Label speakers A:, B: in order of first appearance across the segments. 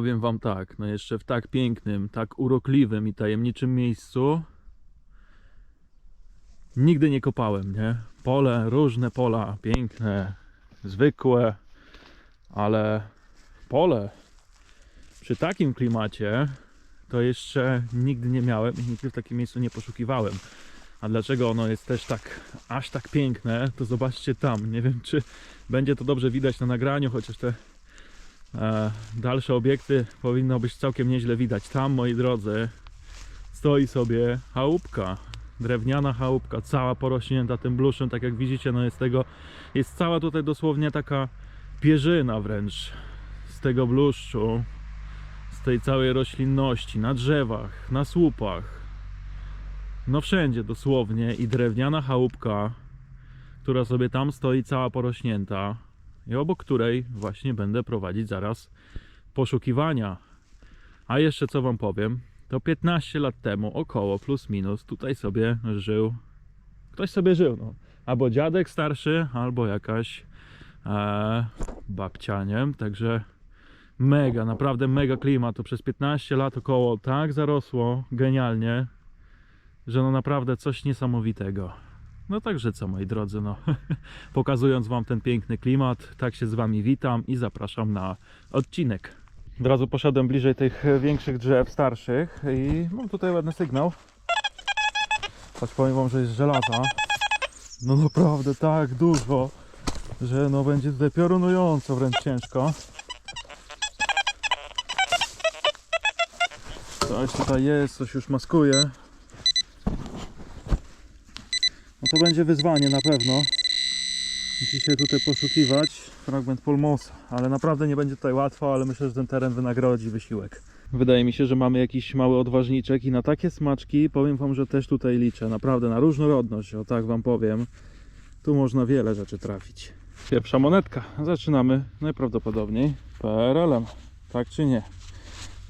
A: Powiem wam tak, no jeszcze w tak pięknym, tak urokliwym i tajemniczym miejscu nigdy nie kopałem, nie? Pole, różne pola, piękne, zwykłe, ale pole przy takim klimacie to jeszcze nigdy nie miałem i nigdy w takim miejscu nie poszukiwałem. A dlaczego ono jest też tak, aż tak piękne, to zobaczcie tam. Nie wiem, czy będzie to dobrze widać na nagraniu, chociaż te dalsze obiekty powinno być całkiem nieźle widać. Tam, moi drodzy, stoi sobie chałupka. Drewniana chałupka, cała porośnięta tym bluszem, tak jak widzicie, no jest tego, jest cała tutaj dosłownie taka pierzyna wręcz z tego bluszczu, z tej całej roślinności, na drzewach, na słupach, no wszędzie dosłownie i drewniana chałupka, która sobie tam stoi cała porośnięta i obok której właśnie będę prowadzić zaraz poszukiwania. A jeszcze co wam powiem, to 15 lat temu około plus minus tutaj sobie żył, ktoś sobie żył, no. Albo dziadek starszy, albo jakaś e, babcia, nie? Także mega, naprawdę mega klimat. To przez 15 lat około tak zarosło genialnie, że no naprawdę coś niesamowitego. No także co moi drodzy, no pokazując wam ten piękny klimat, tak się z wami witam i zapraszam na odcinek. Od razu poszedłem bliżej tych większych drzew, starszych i mam tutaj ładny sygnał. Choć powiem wam, że jest żelaza. No naprawdę tak dużo, że no będzie tutaj piorunująco wręcz ciężko. Coś tutaj jest, coś już maskuje. No to będzie wyzwanie na pewno. Dzisiaj tutaj poszukiwać fragment polmosa, ale naprawdę nie będzie tutaj łatwo, ale myślę, że ten teren wynagrodzi wysiłek. Wydaje mi się, że mamy jakiś mały odważniczek i na takie smaczki powiem Wam, że też tutaj liczę. Naprawdę na różnorodność, o tak Wam powiem. Tu można wiele rzeczy trafić. Pierwsza monetka. Zaczynamy najprawdopodobniej PRL-em. Tak czy nie?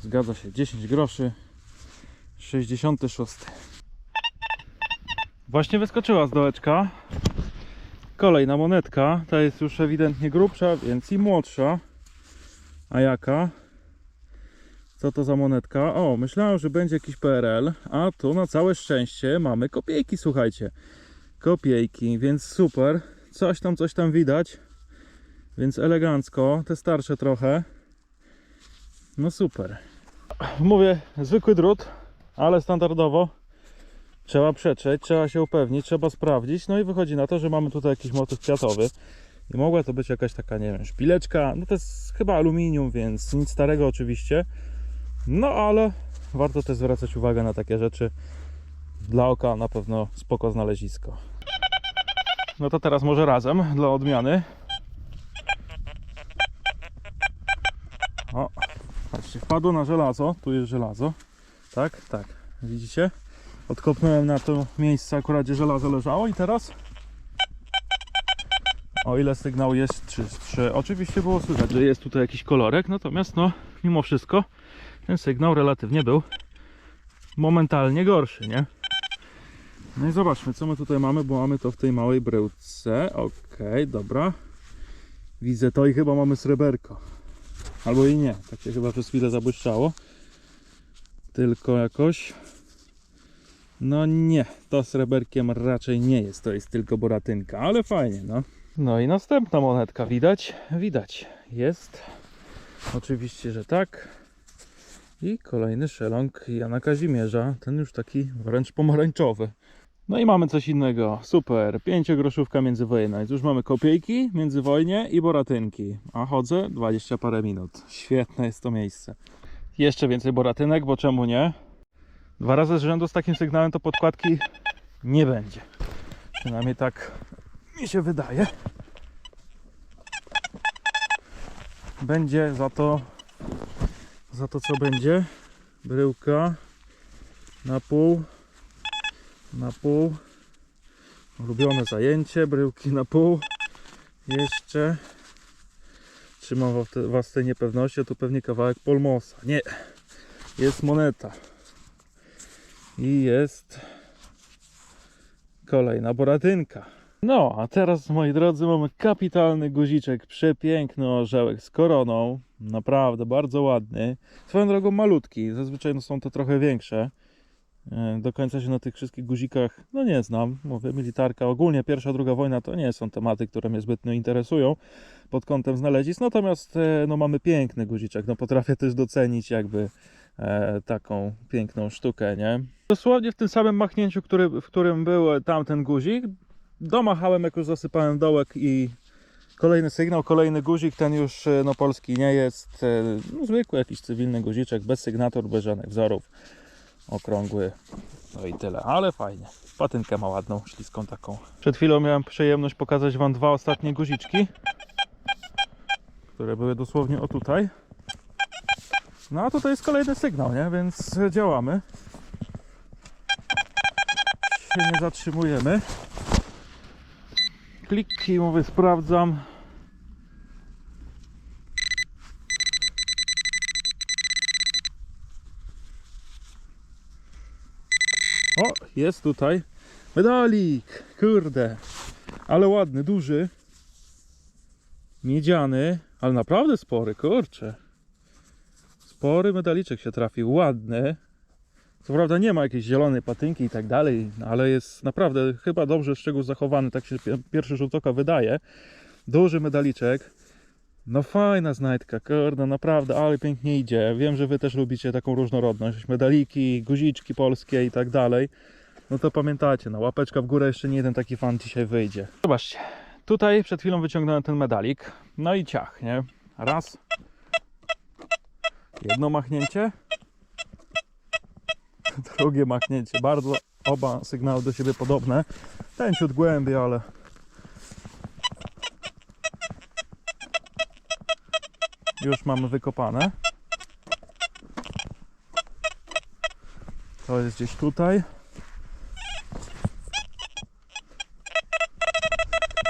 A: Zgadza się. 10 groszy. 66. Właśnie wyskoczyła z dołeczka. Kolejna monetka. Ta jest już ewidentnie grubsza, więc i młodsza. A jaka? Co to za monetka? O, myślałem, że będzie jakiś PRL, a tu na całe szczęście mamy kopiejki, słuchajcie. Kopiejki, więc super. Coś tam, coś tam widać. Więc elegancko. Te starsze trochę. No super. Mówię, zwykły drut, ale standardowo trzeba przetrzeć, trzeba się upewnić, trzeba sprawdzić. No i wychodzi na to, że mamy tutaj jakiś motyw kwiatowy. I mogła to być jakaś taka, nie wiem, szpileczka. No to jest chyba aluminium, więc nic starego oczywiście. No ale warto też zwracać uwagę na takie rzeczy. Dla oka na pewno spoko znalezisko. No to teraz może razem, dla odmiany. O, patrzcie, wpadło na żelazo. Tu jest żelazo. Tak, tak. Widzicie? Odkopnąłem na to miejsce akurat, gdzie żelazo leżało i teraz o ile sygnał jest czystszy. Oczywiście było słychać, że jest tutaj jakiś kolorek, natomiast no, mimo wszystko ten sygnał relatywnie był momentalnie gorszy, nie? No i zobaczmy, co my tutaj mamy, bo mamy to w tej małej bryłce. Okej, dobra. Widzę to i chyba mamy sreberko. Albo i nie, tak się chyba przez chwilę zabłyszczało. Tylko jakoś... No nie, to sreberkiem raczej nie jest, to jest tylko boratynka, ale fajnie, no. No i następna monetka, widać? Widać, jest. Oczywiście, że tak. I kolejny szeląg Jana Kazimierza, ten już taki wręcz pomarańczowy. No i mamy coś innego, super, pięciogroszówka międzywojenna, już mamy kopiejki, międzywojnie i boratynki. A chodzę 20 parę minut, świetne jest to miejsce. Jeszcze więcej boratynek, bo czemu nie? Dwa razy z rzędu z takim sygnałem to podkładki nie będzie. Przynajmniej tak mi się wydaje. Będzie za to za to co będzie. Bryłka na pół na pół. Ulubione zajęcie bryłki na pół. Jeszcze. Trzymam was- tej niepewności tu pewnie kawałek polmosa. Nie jest moneta i jest kolejna boratynka No, a teraz moi drodzy mamy kapitalny guziczek, przepiękny orzełek z koroną, naprawdę bardzo ładny. Swoją drogą malutki, zazwyczaj no, są to trochę większe. E, Do końca się na tych wszystkich guzikach, no nie znam, mówię, militarka, ogólnie pierwsza, druga wojna to nie są tematy, które mnie zbytnio interesują pod kątem znalezisk, natomiast e, no mamy piękny guziczek, no potrafię też docenić jakby e, taką piękną sztukę, nie? Dosłownie w tym samym machnięciu, który, w którym był tamten guzik, domachałem, jak już zasypałem dołek i kolejny sygnał, kolejny guzik, ten już e, no polski nie jest, e, no, zwykły jakiś cywilny guziczek, bez sygnatur, bez żadnych wzorów, okrągły, no i tyle, ale fajnie. Patynkę ma ładną, śliską taką. Przed chwilą miałem przyjemność pokazać Wam dwa ostatnie guziczki, które były dosłownie o tutaj. No a tutaj jest kolejny sygnał, nie? Więc działamy. Się nie zatrzymujemy. Klik i mówię, sprawdzam. O, jest tutaj medalik. Kurde. Ale ładny, duży. Miedziany, ale naprawdę spory, kurczę. Spory medaliczek się trafił, ładny. Co prawda nie ma jakiejś zielonej patynki i tak dalej, ale jest naprawdę chyba dobrze szczegół zachowany, tak się pi- pierwszy rzut oka wydaje. Duży medaliczek. No fajna znajdka, kurde, naprawdę, ale pięknie idzie. Wiem, że wy też lubicie taką różnorodność, medaliki, guziczki polskie i tak dalej. No to pamiętacie, no łapeczka w górę, jeszcze nie jeden taki fan dzisiaj wyjdzie. Zobaczcie, tutaj przed chwilą wyciągnąłem ten medalik, no i ciach, nie? Raz. Jedno machnięcie. Drugie machnięcie. Bardzo oba sygnały do siebie podobne. Ten ciut głębiej, ale już mamy wykopane. To jest gdzieś tutaj.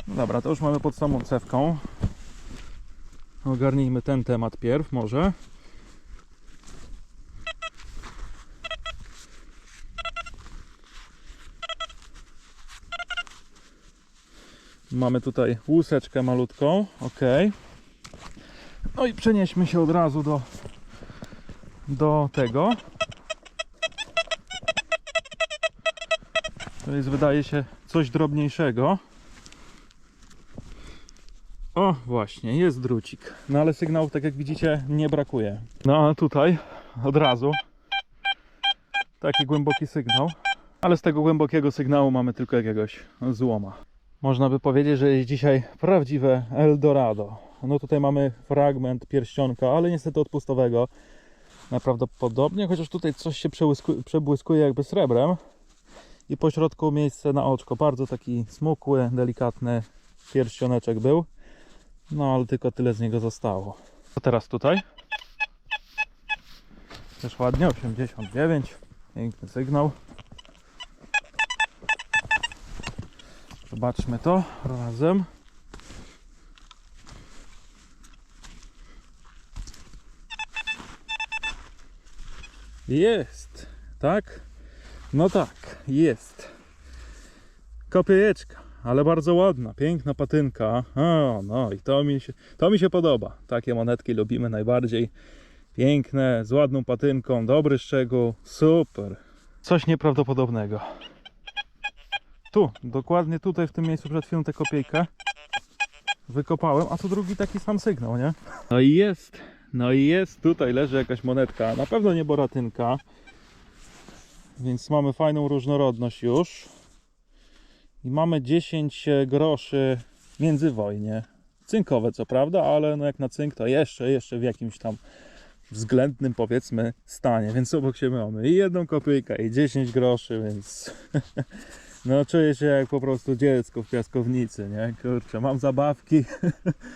A: No Dobra, to już mamy pod samą cewką. Ogarnijmy ten temat pierw może. Mamy tutaj łuseczkę malutką, ok. No i przenieśmy się od razu do, do tego. To jest wydaje się coś drobniejszego. O, właśnie, jest drucik. No ale sygnałów, tak jak widzicie, nie brakuje. No a tutaj od razu taki głęboki sygnał. Ale z tego głębokiego sygnału mamy tylko jakiegoś złoma. Można by powiedzieć, że jest dzisiaj prawdziwe Eldorado. No tutaj mamy fragment pierścionka, ale niestety odpustowego. Najprawdopodobniej, chociaż tutaj coś się przebłyskuje jakby srebrem. I po środku miejsce na oczko. Bardzo taki smukły, delikatny pierścioneczek był. No ale tylko tyle z niego zostało. Co teraz tutaj? Też ładnie, 89. Piękny sygnał. Zobaczmy to razem. Jest, tak? No tak, jest. Kopiejeczka, ale bardzo ładna, piękna patynka. O, no i to mi się, to mi się podoba. Takie monetki lubimy najbardziej. Piękne, z ładną patynką, dobry szczegół, super. Coś nieprawdopodobnego. Tu, dokładnie tutaj w tym miejscu przed chwilą tę kopiejkę wykopałem, a tu drugi taki sam sygnał, nie? No i jest, no i jest, tutaj leży jakaś monetka, na pewno nie boratynka, więc mamy fajną różnorodność już. I mamy 10 groszy międzywojnie. Cynkowe co prawda, ale no jak na cynk to jeszcze, jeszcze w jakimś tam względnym powiedzmy stanie, więc obok siebie mamy i jedną kopyjkę i 10 groszy, więc no czuję się jak po prostu dziecko w piaskownicy, nie? Kurczę, mam zabawki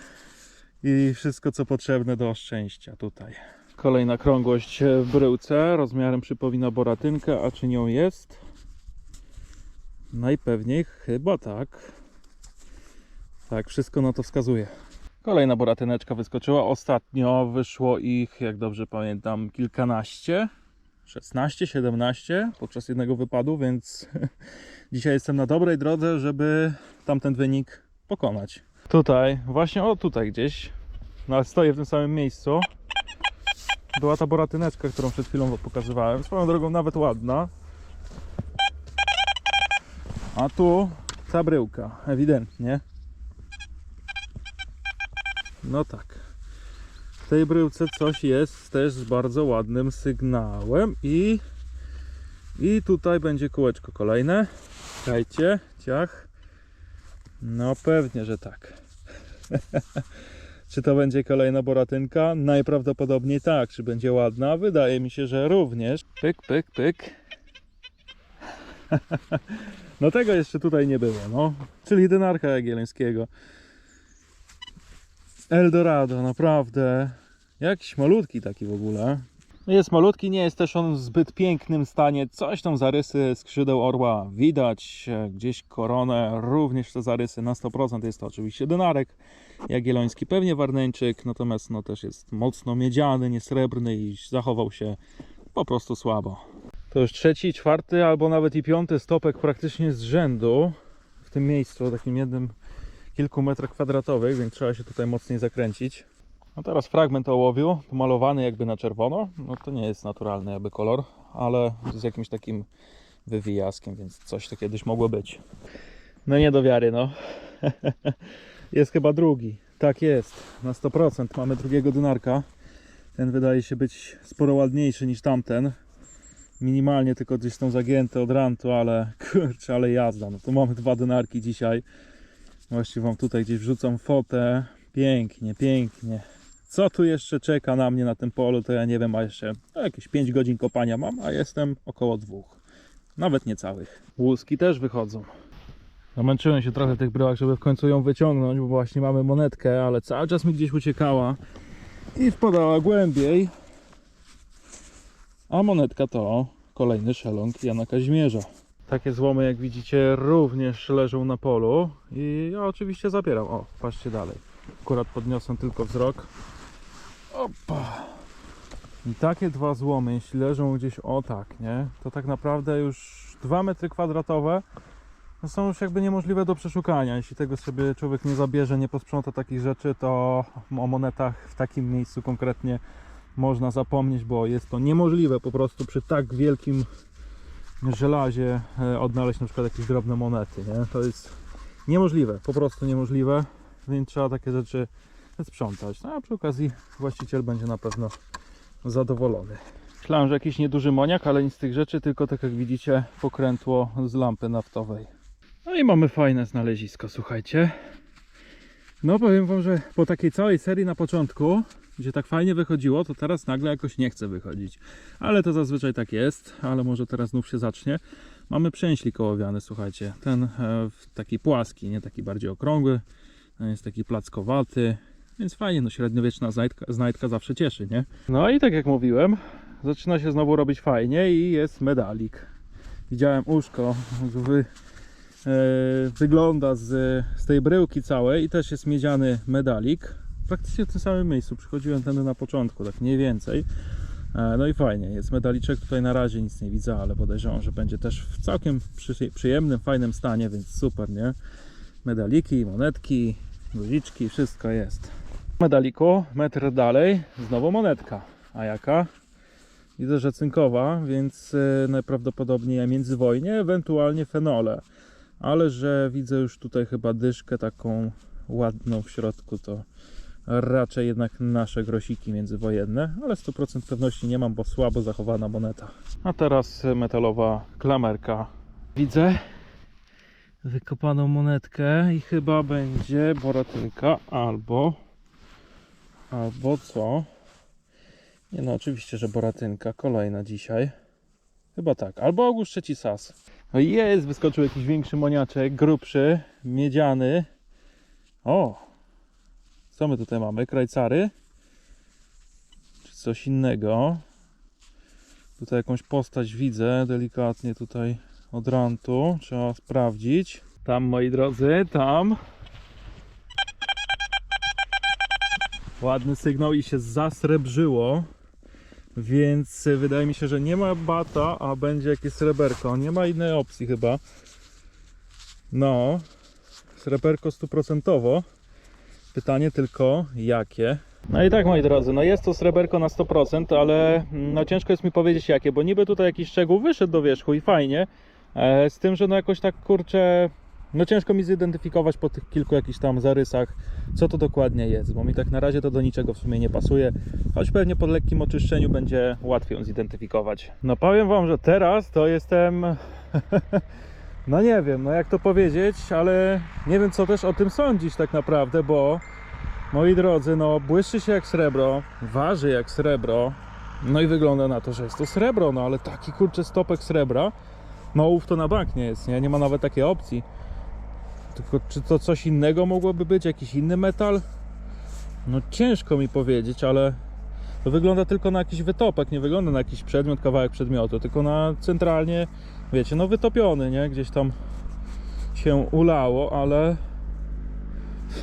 A: i wszystko co potrzebne do szczęścia tutaj. Kolejna krągłość w bryłce, rozmiarem przypomina boratynkę, a czy nią jest? Najpewniej chyba tak. Tak, wszystko na to wskazuje. Kolejna boratyneczka wyskoczyła. Ostatnio wyszło ich, jak dobrze pamiętam, kilkanaście. 16-17 podczas jednego wypadu, więc dzisiaj jestem na dobrej drodze, żeby tamten wynik pokonać. Tutaj, właśnie o tutaj gdzieś, no, stoję w tym samym miejscu. Była ta boratyneczka, którą przed chwilą pokazywałem. Swoją drogą nawet ładna. A tu ta bryłka, ewidentnie. No tak. W tej bryłce coś jest też z bardzo ładnym sygnałem i i tutaj będzie kółeczko kolejne. Czekajcie, ciach. No pewnie, że tak. Czy to będzie kolejna boratynka? Najprawdopodobniej tak. Czy będzie ładna? Wydaje mi się, że również. Pyk, pyk, pyk. No tego jeszcze tutaj nie było, no. Czyli dynarka jagiellońskiego. Eldorado, naprawdę. Jakiś malutki taki w ogóle. Jest malutki, nie jest też on w zbyt pięknym stanie. Coś tam zarysy skrzydeł orła widać. e, Gdzieś koronę, również te zarysy na 100%. Jest to oczywiście dynarek jagielloński, pewnie warneńczyk, natomiast no też jest mocno miedziany, nie srebrny i zachował się po prostu słabo. To już trzeci, czwarty albo nawet i piąty stopek praktycznie z rzędu w tym miejscu, takim jednym kilku metrach kwadratowych, więc trzeba się tutaj mocniej zakręcić. No teraz fragment ołowiu, pomalowany jakby na czerwono. No to nie jest naturalny jakby kolor, ale z jakimś takim wywijaskiem, więc coś to kiedyś mogło być. No nie do wiary, no. jest chyba drugi. Tak jest, na 100%. Mamy drugiego dynarka. Ten wydaje się być sporo ładniejszy niż tamten. Minimalnie tylko gdzieś są zagięte od rantu, ale kurczę, ale jazda. No to mamy dwa dynarki dzisiaj. Właściwie wam tutaj gdzieś wrzucam fotę. Pięknie, pięknie. Co tu jeszcze czeka na mnie na tym polu, to ja nie wiem, a jeszcze no, jakieś 5 godzin kopania mam, a jestem około dwóch. Nawet niecałych. Łuski też wychodzą. Zamęczyłem się trochę w tych bryłach, żeby w końcu ją wyciągnąć, bo właśnie mamy monetkę, ale cały czas mi gdzieś uciekała i wpadała głębiej. A monetka to kolejny szelong Jana Kazimierza. Takie złomy, jak widzicie, również leżą na polu i ja oczywiście zabieram. O, patrzcie dalej. Akurat podniosę tylko wzrok. Opa! I takie dwa złomy, jeśli leżą gdzieś o tak, nie? To tak naprawdę już 2 metry kwadratowe no są już jakby niemożliwe do przeszukania. Jeśli tego sobie człowiek nie zabierze, nie posprząta takich rzeczy, to o monetach w takim miejscu konkretnie można zapomnieć, bo jest to niemożliwe po prostu przy tak wielkim żelazie e, odnaleźć na przykład jakieś drobne monety, nie? To jest niemożliwe, po prostu niemożliwe, więc trzeba takie rzeczy sprzątać. No a przy okazji właściciel będzie na pewno zadowolony. Myślałem, że jakiś nieduży moniak, ale nic z tych rzeczy, tylko tak jak widzicie pokrętło z lampy naftowej. No i mamy fajne znalezisko, słuchajcie. No powiem wam, że po takiej całej serii na początku, gdzie tak fajnie wychodziło, to teraz nagle jakoś nie chce wychodzić. Ale to zazwyczaj tak jest, ale może teraz znów się zacznie. Mamy przęślik ołowiany, słuchajcie. Ten e, taki płaski, nie taki bardziej okrągły. Ten jest taki plackowaty. Więc fajnie, no średniowieczna znajdka, znajdka zawsze cieszy, nie? No i tak jak mówiłem, zaczyna się znowu robić fajnie i jest medalik. Widziałem uszko, wy, e, wygląda z, z tej bryłki całej i też jest miedziany medalik. Praktycznie w tym samym miejscu, przychodziłem tędy na początku, tak mniej więcej. E, No i fajnie, jest medaliczek, tutaj na razie nic nie widzę, ale podejrzewam, że będzie też w całkiem przy, przyjemnym, fajnym stanie, więc super, nie? Medaliki, monetki, guziczki, wszystko jest. Medaliku, metr dalej, znowu monetka. A jaka? Widzę, że cynkowa, więc e, najprawdopodobniej międzywojnie, ewentualnie fenole. Ale że widzę już tutaj chyba dyszkę taką ładną w środku, to raczej jednak nasze grosiki międzywojenne, ale 100% pewności nie mam, bo słabo zachowana moneta. A teraz metalowa klamerka. Widzę wykopaną monetkę i chyba będzie boratynka albo albo co? Nie no, oczywiście, że boratynka kolejna dzisiaj. Chyba tak, albo August trzeci sas. No jest, wyskoczył jakiś większy moniaczek, grubszy, miedziany. O! Co my tutaj mamy? Krajcary? Czy coś innego? Tutaj jakąś postać widzę, delikatnie tutaj od rantu. Trzeba sprawdzić. Tam, moi drodzy, tam. Ładny sygnał i się zasrebrzyło. Więc wydaje mi się, że nie ma bata, a będzie jakieś sreberko. Nie ma innej opcji chyba. No, sreberko stuprocentowo. Pytanie tylko jakie. No i tak moi drodzy, no jest to sreberko na 100%, ale mm, no ciężko jest mi powiedzieć jakie, bo niby tutaj jakiś szczegół wyszedł do wierzchu i fajnie, e, z tym, że no jakoś tak kurczę, no ciężko mi zidentyfikować po tych kilku jakichś tam zarysach, co to dokładnie jest, bo mi tak na razie to do niczego w sumie nie pasuje, choć pewnie po lekkim oczyszczeniu będzie łatwiej ją zidentyfikować. No powiem wam, że teraz to jestem, no nie wiem, no jak to powiedzieć, ale nie wiem co też o tym sądzić tak naprawdę, bo moi drodzy, no błyszczy się jak srebro, waży jak srebro, no i wygląda na to, że jest to srebro, no ale taki kurczę stopek srebra, no ów to na bank nie jest, nie? Nie ma nawet takiej opcji. Tylko czy to coś innego mogłoby być? Jakiś inny metal? No ciężko mi powiedzieć, ale to wygląda tylko na jakiś wytopek, nie wygląda na jakiś przedmiot, kawałek przedmiotu, tylko na centralnie, wiecie, no wytopiony, nie? Gdzieś tam się ulało, ale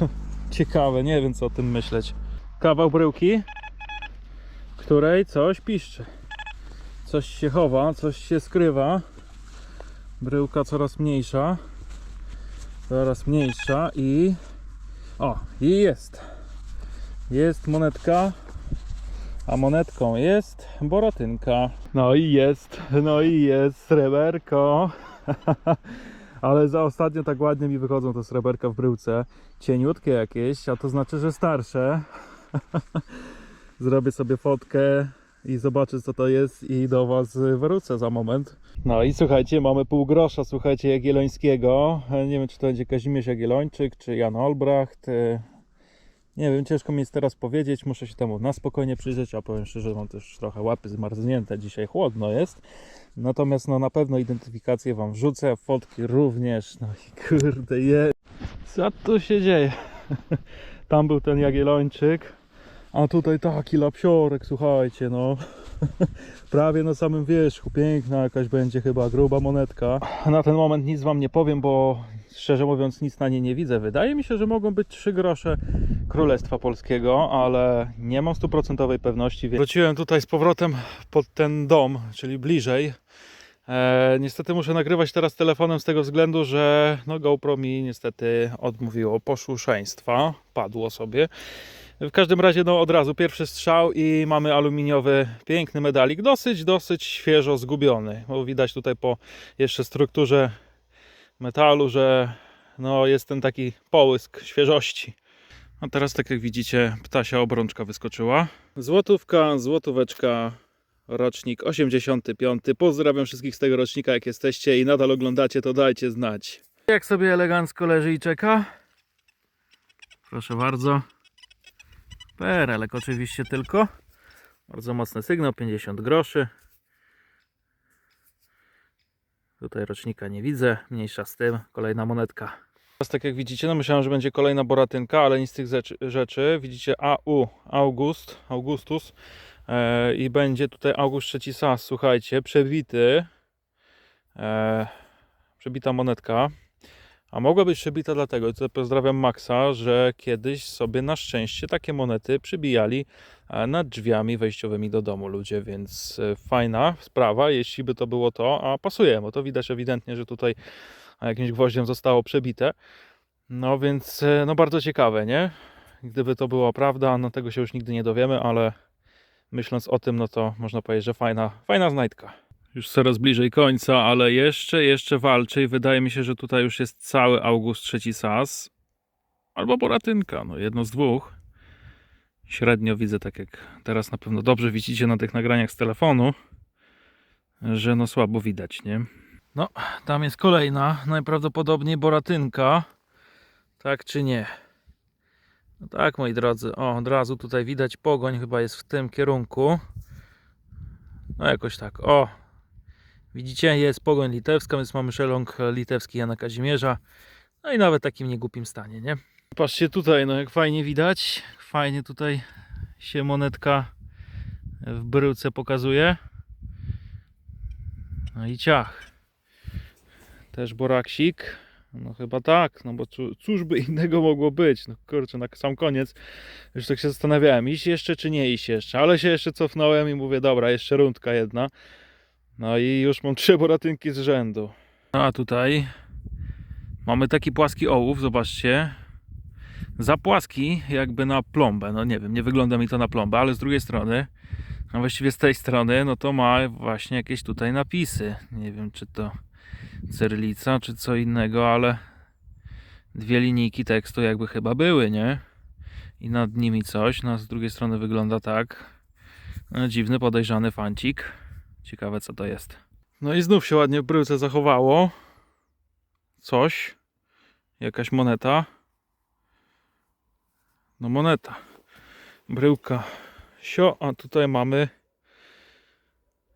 A: ciekawe, nie wiem co o tym myśleć. Kawał bryłki, której coś piszczy. Coś się chowa, coś się skrywa. Bryłka coraz mniejsza. Coraz mniejsza i... O, i jest. Jest monetka. A monetką jest boratynka. No i jest, no i jest sreberko. Ale za ostatnio tak ładnie mi wychodzą te sreberka w bryłce. Cieniutkie jakieś, a to znaczy, że starsze. Zrobię sobie fotkę i zobaczę co to jest i do Was wrócę za moment. No i słuchajcie, mamy pół grosza, słuchajcie, Jagiellońskiego. Nie wiem, czy to będzie Kazimierz Jagiellończyk, czy Jan Olbracht. Nie wiem, ciężko mi jest teraz powiedzieć, muszę się temu na spokojnie przyjrzeć, a powiem szczerze, mam też trochę łapy zmarznięte, dzisiaj chłodno jest. Natomiast no na pewno identyfikację Wam wrzucę, fotki również, no i kurde je... Co tu się dzieje? Tam był ten Jagiellończyk, a tutaj taki lapsiorek, słuchajcie, no. Prawie na samym wierzchu, piękna jakaś będzie chyba, gruba monetka. Na ten moment nic Wam nie powiem, bo szczerze mówiąc nic na niej nie widzę. Wydaje mi się, że mogą być 3 grosze Królestwa Polskiego, ale nie mam stuprocentowej pewności. więc Wróciłem tutaj z powrotem pod ten dom, czyli bliżej. E, niestety muszę nagrywać teraz telefonem z tego względu, że no GoPro mi niestety odmówiło posłuszeństwa, padło sobie. W każdym razie no od razu pierwszy strzał i mamy aluminiowy piękny medalik, dosyć, dosyć świeżo zgubiony, bo widać tutaj po jeszcze strukturze metalu, że no jest ten taki połysk świeżości. A teraz tak jak widzicie ptasia obrączka wyskoczyła. Złotówka, złotóweczka, rocznik 85. Pozdrawiam wszystkich z tego rocznika jak jesteście i nadal oglądacie to dajcie znać. Jak sobie elegancko leży i czeka? Proszę bardzo. Perelek oczywiście tylko. Bardzo mocny sygnał, 50 groszy. Tutaj rocznika nie widzę, mniejsza z tym. Kolejna monetka. Teraz tak jak widzicie, no myślałem, że będzie kolejna boratynka, ale nic z tych rzeczy. Widzicie AU, August, Augustus e, i będzie tutaj August III Sas, słuchajcie, przebity. E, przebita monetka. A mogła być przebita dlatego, i tutaj pozdrawiam Maxa, że kiedyś sobie na szczęście takie monety przybijali e, nad drzwiami wejściowymi do domu ludzie, więc e, fajna sprawa, jeśli by to było to, a pasuje, bo to widać ewidentnie, że tutaj jakimś gwoździem zostało przebite. No więc, e, no bardzo ciekawe, nie? Gdyby to była prawda, no tego się już nigdy nie dowiemy, ale myśląc o tym, no to można powiedzieć, że fajna, fajna znajdka już coraz bliżej końca, ale jeszcze, jeszcze walczy i wydaje mi się, że tutaj już jest cały August III Sas. Albo Boratynka, no jedno z dwóch. Średnio widzę, tak jak teraz na pewno dobrze widzicie na tych nagraniach z telefonu, że no słabo widać, nie? No, tam jest kolejna, najprawdopodobniej Boratynka. Tak czy nie? No tak, moi drodzy, o, od razu tutaj widać pogoń, chyba jest w tym kierunku. No jakoś tak, o, Widzicie, jest pogoń litewska, więc mamy szeląg litewski Jana Kazimierza. No i nawet takim niegłupim stanie, nie? Patrzcie tutaj, no jak fajnie widać. Fajnie tutaj się monetka w bryłce pokazuje. No i ciach. Też boraksik. No chyba tak, no bo cóż by innego mogło być? No kurczę, na sam koniec już tak się zastanawiałem, iść jeszcze czy nie iść jeszcze, ale się jeszcze cofnąłem i mówię, dobra, jeszcze rundka jedna. No i już mam trzy boratynki z rzędu. A tutaj mamy taki płaski ołów, zobaczcie. Za płaski jakby na plombę, no nie wiem, nie wygląda mi to na plombę, ale z drugiej strony, a właściwie z tej strony, no to ma właśnie jakieś tutaj napisy. Nie wiem, czy to cyrylica, czy co innego, ale dwie linijki tekstu jakby chyba były, nie? I nad nimi coś, no z drugiej strony wygląda tak. No, dziwny, podejrzany fancik. Ciekawe co to jest. No i znów się ładnie w bryłce zachowało. Coś. Jakaś moneta. No moneta. Bryłka. Sio, a tutaj mamy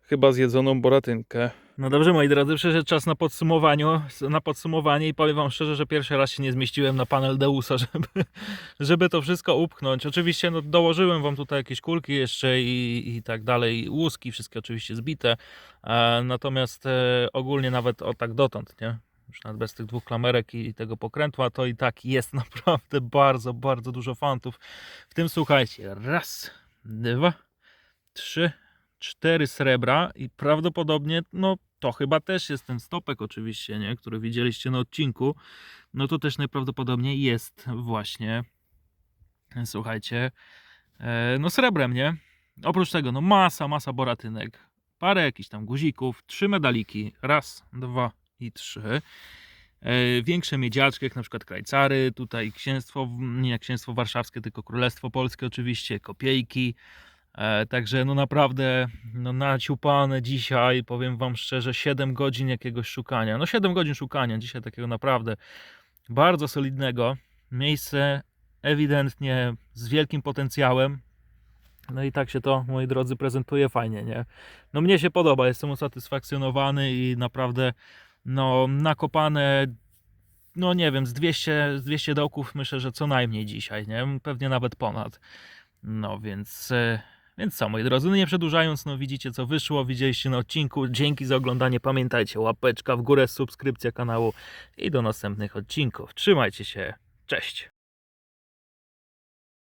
A: chyba zjedzoną boratynkę. No dobrze, moi drodzy, przyszedł czas na podsumowaniu, na podsumowanie i powiem wam szczerze, że pierwszy raz się nie zmieściłem na panel Deusa, żeby, żeby to wszystko upchnąć. Oczywiście no, dołożyłem wam tutaj jakieś kulki jeszcze i, i tak dalej, łuski, wszystkie oczywiście zbite, e, natomiast e, ogólnie nawet o tak dotąd, nie? Już nawet bez tych dwóch klamerek i tego pokrętła, to i tak jest naprawdę bardzo, bardzo dużo fantów. W tym słuchajcie, raz, dwa, trzy, cztery srebra i prawdopodobnie, no to chyba też jest ten stopek oczywiście, nie, który widzieliście na odcinku, no to też najprawdopodobniej jest właśnie, słuchajcie, e, no srebrem, nie? Oprócz tego, no masa, masa boratynek, parę jakichś tam guzików, trzy medaliki, raz, dwa i trzy. E, Większe miedziaczki, jak na przykład krajcary, tutaj księstwo, nie księstwo warszawskie, tylko królestwo polskie oczywiście, kopiejki, E, Także no naprawdę no naciupane dzisiaj, powiem wam szczerze, 7 godzin jakiegoś szukania. No 7 godzin szukania dzisiaj takiego naprawdę bardzo solidnego. Miejsce ewidentnie z wielkim potencjałem. No i tak się to, moi drodzy, prezentuje fajnie, nie? No mnie się podoba, jestem usatysfakcjonowany i naprawdę no nakopane no nie wiem, z 200, z 200 dołków myślę, że co najmniej dzisiaj, nie? Pewnie nawet ponad. No więc e, więc co, moi drodzy, no nie przedłużając, no widzicie co wyszło, widzieliście na odcinku. Dzięki za oglądanie. Pamiętajcie, łapeczka w górę, subskrypcja kanału i do następnych odcinków. Trzymajcie się. Cześć.